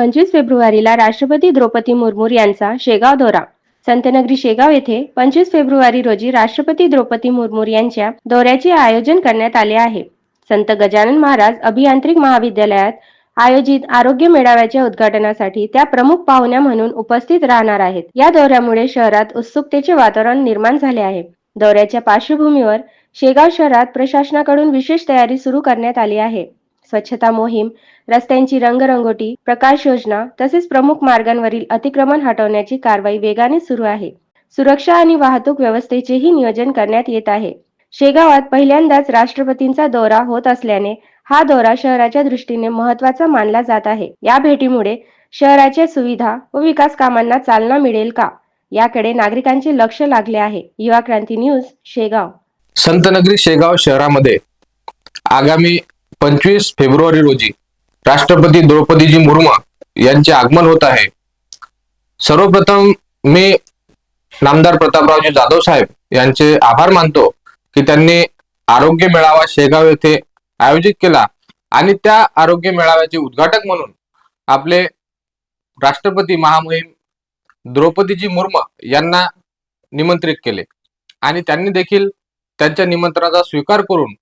पंचवीस फेब्रुवारीला राष्ट्रपती द्रौपदी मुर्मू यांचा शेगाव दौरा. संतनगरी शेगाव येथे पंचवीस फेब्रुवारी रोजी राष्ट्रपती द्रौपदी मुर्मू यांच्या दौऱ्याचे आयोजन करण्यात आले आहे. संत गजानन महाराज अभियांत्रिक महाविद्यालयात आयोजित आरोग्य मेळाव्याच्या उद्घाटनासाठी त्या प्रमुख पाहुण्या म्हणून उपस्थित राहणार आहेत. या दौऱ्यामुळे शहरात उत्सुकतेचे वातावरण निर्माण झाले आहे. दौऱ्याच्या पार्श्वभूमीवर शेगाव शहरात प्रशासनाकडून विशेष तयारी सुरू करण्यात आली आहे. स्वच्छता मोहीम रस्त्यांची रंगरंगोटी प्रकाश योजना तसेच प्रमुख मार्गांवरील अतिक्रमण हटवण्याची कारवाई वेगाने सुरू आहे. सुरक्षा आणि वाहतूक व्यवस्थेचेही नियोजन करण्यात येत आहे. शेगावात पहिल्यांदाच राष्ट्रपतींचा दौरा होत असल्याने हा दौरा शहराच्या दृष्टीने महत्त्वाचा मानला जात आहे. या भेटीमुळे शहराच्या सुविधा व विकास कामांना चालना मिळेल का? याकडे नागरिकांचे लक्ष लागले आहे. युवा क्रांती न्यूज शेगाव. संतनगरी शेगाव शहरामध्ये आगामी पंचवीस फेब्रुवारी रोजी राष्ट्रपती द्रौपदीजी मुर्मू यांचे आगमन होत आहे. सर्वप्रथम मी नामदार प्रतापरावजी जाधव साहेब यांचे आभार मानतो की त्यांनी आरोग्य मेळावा शेगाव येथे आयोजित केला आणि त्या आरोग्य मेळाव्याचे उद्घाटक म्हणून आपले राष्ट्रपती महामहिम द्रौपदीजी मुर्मू यांना निमंत्रित केले. आणि त्यांनी देखील त्यांच्या निमंत्रणाचा स्वीकार करून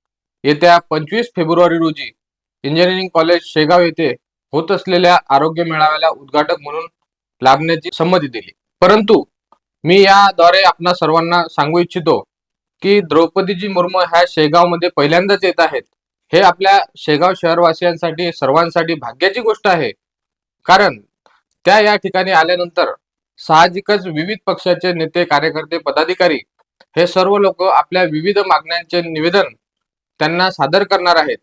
येत्या पंचवीस फेब्रुवारी रोजी इंजिनिअरिंग कॉलेज शेगाव येथे होत असलेल्या आरोग्य मेळाव्याला उद्घाटक म्हणून लाभण्याची संमती दिली. परंतु मी याद्वारे आपणा सर्वांना सांगू इच्छितो की द्रौपदीजी मुर्मू ह्या शेगावमध्ये पहिल्यांदाच येत आहेत. हे आपल्या शेगाव शहरवासियांसाठी सर्वांसाठी भाग्याची गोष्ट आहे. कारण त्या या ठिकाणी आल्यानंतर साहजिकच विविध पक्षाचे नेते कार्यकर्ते पदाधिकारी हे सर्व लोक आपल्या विविध मागण्यांचे निवेदन त्यांना सादर करणार आहेत.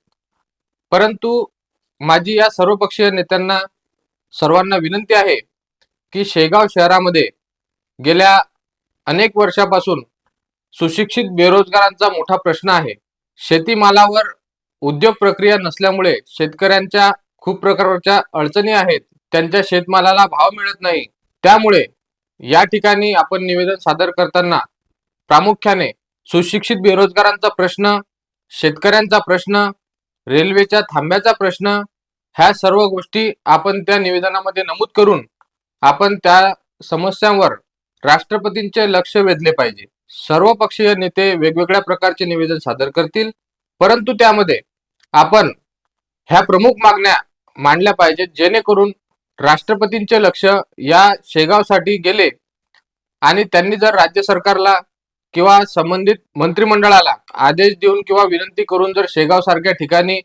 परंतु माझी या सर्वपक्षीय नेत्यांना सर्वांना विनंती आहे की शेगाव शहरामध्ये गेल्या अनेक वर्षापासून सुशिक्षित बेरोजगारांचा मोठा प्रश्न आहे. शेतीमालावर उद्योग प्रक्रिया नसल्यामुळे शेतकऱ्यांच्या खूप प्रकारच्या अडचणी आहेत. त्यांच्या शेतमालाला भाव मिळत नाही. त्यामुळे या ठिकाणी आपण निवेदन सादर करताना प्रामुख्याने सुशिक्षित बेरोजगारांचा प्रश्न शेतकऱ्यांचा प्रश्न रेल्वेच्या थांब्याचा प्रश्न ह्या सर्व गोष्टी आपण त्या निवेदनामध्ये नमूद करून आपण त्या समस्यांवर राष्ट्रपतींचे लक्ष वेधले पाहिजे. सर्व पक्षीय नेते वेगवेगळ्या प्रकारचे निवेदन सादर करतील परंतु त्यामध्ये आपण ह्या प्रमुख मागण्या मांडल्या पाहिजेत जेणेकरून राष्ट्रपतींचे लक्ष या शेगावसाठी गेले आणि त्यांनी जर राज्य सरकारला किंवा संबंधित मंत्रिमंडळाला आदेश देऊन किंवा विनंती करून जर शेगाव सारख्या ठिकाणी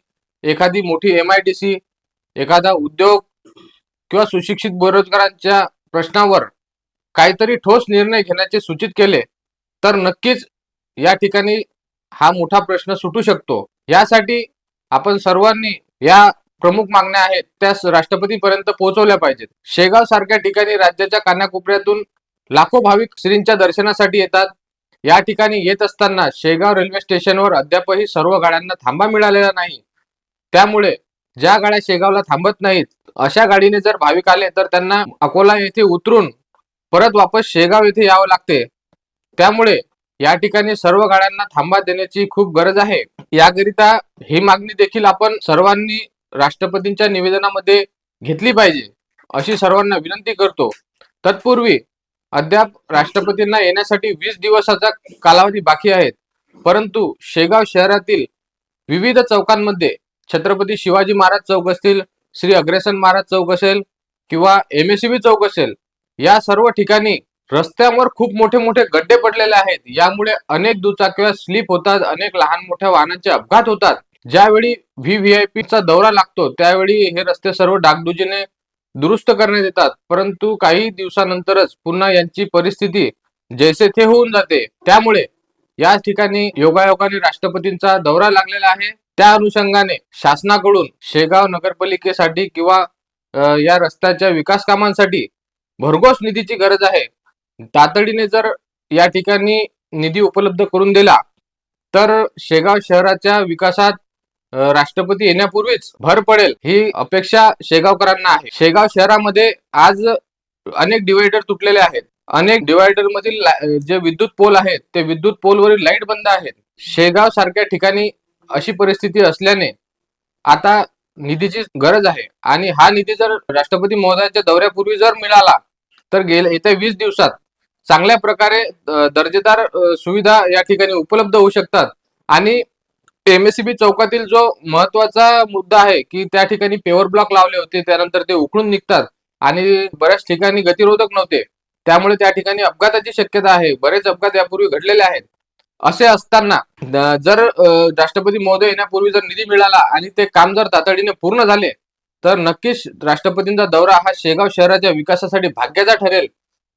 एखादी मोठी एम आय डी सी एखादा उद्योग किंवा सुशिक्षित बेरोजगारांच्या प्रश्नावर काहीतरी ठोस निर्णय घेण्याचे सूचित केले तर नक्कीच या ठिकाणी हा मोठा प्रश्न सुटू शकतो. यासाठी आपण सर्वांनी या प्रमुख मागण्या आहेत त्या राष्ट्रपतीपर्यंत पोहोचवल्या पाहिजेत. शेगाव सारख्या ठिकाणी राज्याच्या कानाकोपऱ्यातून लाखो भाविक श्रींच्या दर्शनासाठी येतात. या ठिकाणी येत असताना शेगाव रेल्वे स्टेशनवर अद्यापही सर्व गाड्यांना थांबा मिळालेला नाही. त्यामुळे ज्या गाड्या शेगावला थांबत नाहीत अशा गाडीने जर भाविक आले तर त्यांना अकोला येथे उतरून परत वापस शेगाव येथे यावं लागते. त्यामुळे या ठिकाणी सर्व गाड्यांना थांबा देण्याची खूप गरज आहे. याकरिता ही मागणी देखील आपण सर्वांनी राष्ट्रपतींच्या निवेदनामध्ये घेतली पाहिजे. अशी सर्वांना विनंती करतो. तत्पूर्वी अद्याप राष्ट्रपतींना येण्यासाठी वीस दिवसाचा कालावधी बाकी आहे परंतु शेगाव शहरातील विविध चौकांमध्ये छत्रपती शिवाजी महाराज चौक असतील श्री अग्रेसन महाराज चौक असेल किंवा एम एस चौक असेल या सर्व ठिकाणी रस्त्यांवर खूप मोठे मोठे गड्डे पडलेले आहेत. यामुळे अनेक दुचाकीवर स्लिप होतात अनेक लहान मोठ्या वाहनांचे अपघात होतात. ज्यावेळी व्ही व्ही आय पीचा दौरा लागतो त्यावेळी हे रस्ते सर्व डागडुजीने दुरुस्त करण्यात येतात. परंतु काही दिवसानंतरच पुन्हा यांची परिस्थिती जैसे थे होऊन जाते. त्यामुळे या ठिकाणी योगायोगाने राष्ट्रपतींचा दौरा लागलेला आहे. त्या अनुषंगाने शासनाकडून शेगाव नगरपालिकेसाठी किंवा या रस्त्याच्या विकास कामांसाठी भरघोस निधीची गरज आहे. तातडीने जर या ठिकाणी निधी उपलब्ध करून दिला तर शेगाव शहराच्या विकासात राष्ट्रपती येण्यापूर्वीच भर पडेल ही अपेक्षा शेगावकरांना आहे. शेगाव शहरामध्ये आज अनेक डिवायडर तुटलेले आहेत. अनेक डिवायडर मधील जे विद्युत पोल आहेत ते विद्युत पोलवरील लाइट बंद आहेत. शेगाव सारख्या ठिकाणी अशी परिस्थिती असल्याने आता निधीची गरज आहे. आणि हा निधी जर राष्ट्रपती महोदयांच्या दौऱ्यापूर्वी जर मिळाला तर गेल्या येत्या वीस दिवसात चांगल्या प्रकारे दर्जेदार सुविधा या ठिकाणी उपलब्ध होऊ शकतात. आणि एमएससीबी चौकातील जो महत्त्वाचा मुद्दा आहे की त्या ठिकाणी पेवर ब्लॉक लावले होते त्यानंतर ते उकळून निघतात आणि बऱ्याच ठिकाणी गतिरोधक नव्हते. त्यामुळे त्या ठिकाणी अपघाताची शक्यता आहे. बरेच अपघात यापूर्वी घडलेले आहेत. असे असताना जर राष्ट्रपती महोदय येण्यापूर्वी जर निधी मिळाला आणि ते काम जर तातडीने पूर्ण झाले तर नक्कीच राष्ट्रपतींचा दौरा हा शेगाव शहराच्या विकासासाठी भाग्याचा ठरेल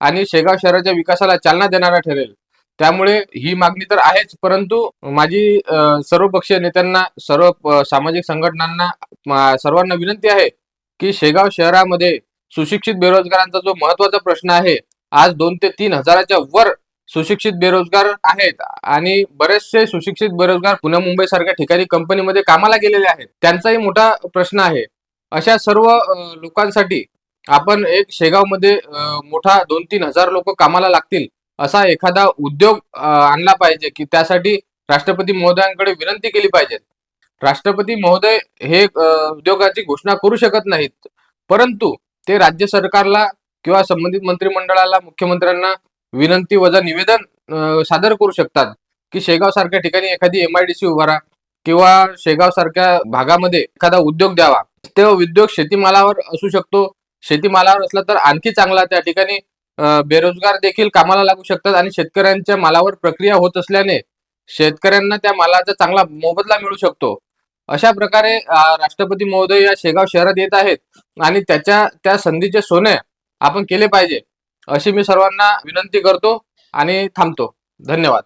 आणि शेगाव शहराच्या विकासाला चालना देणारा ठरेल. त्यामुळे ही मागणी तर आहेच परंतु माझी सर्व पक्षीय नेत्यांना सर्व सामाजिक संघटनांना सर्वांना विनंती आहे की शेगाव शहरामध्ये सुशिक्षित बेरोजगारांचा जो महत्त्वाचा प्रश्न आहे आज दोन ते तीन हजाराच्या वर सुशिक्षित बेरोजगार आहेत आणि बरेचसे सुशिक्षित बेरोजगार पुणे मुंबई सारख्या ठिकाणी कंपनीमध्ये कामाला गेलेले आहेत. त्यांचाही मोठा प्रश्न आहे. अशा सर्व लोकांसाठी आपण एक शेगावमध्ये मोठा दोन तीन हजार लोक कामाला लागतील. असा एखादा उद्योग आणला पाहिजे की त्यासाठी राष्ट्रपती महोदयांकडे विनंती केली पाहिजे. राष्ट्रपती महोदय हे उद्योगाची घोषणा करू शकत नाहीत. परंतु ते राज्य सरकारला किंवा संबंधित मंत्रिमंडळाला मुख्यमंत्र्यांना विनंती वजा निवेदन सादर करू शकतात. की शेगाव सारख्या ठिकाणी एखादी एमआयडीसी उभारा किंवा शेगाव सारख्या भागामध्ये एखादा उद्योग द्यावा. तो उद्योग शेतीमालावर असू शकतो. शेतीमालावर असला तर आणखी चांगला त्या ठिकाणी बेरोजगार देखील कामाला लागू शकतात आणि शेतकऱ्यांच्या मालावर प्रक्रिया होत असल्याने शेतकऱ्यांना त्या मालाचा चांगला मोबदला मिळू शकतो. अशा प्रकारे राष्ट्रपती महोदय या शेगाव शहरात येत आहेत आणि त्याच्या त्या संधीचे सोने आपण केले पाहिजे अशी मी सर्वांना विनंती करतो आणि थांबतो. धन्यवाद.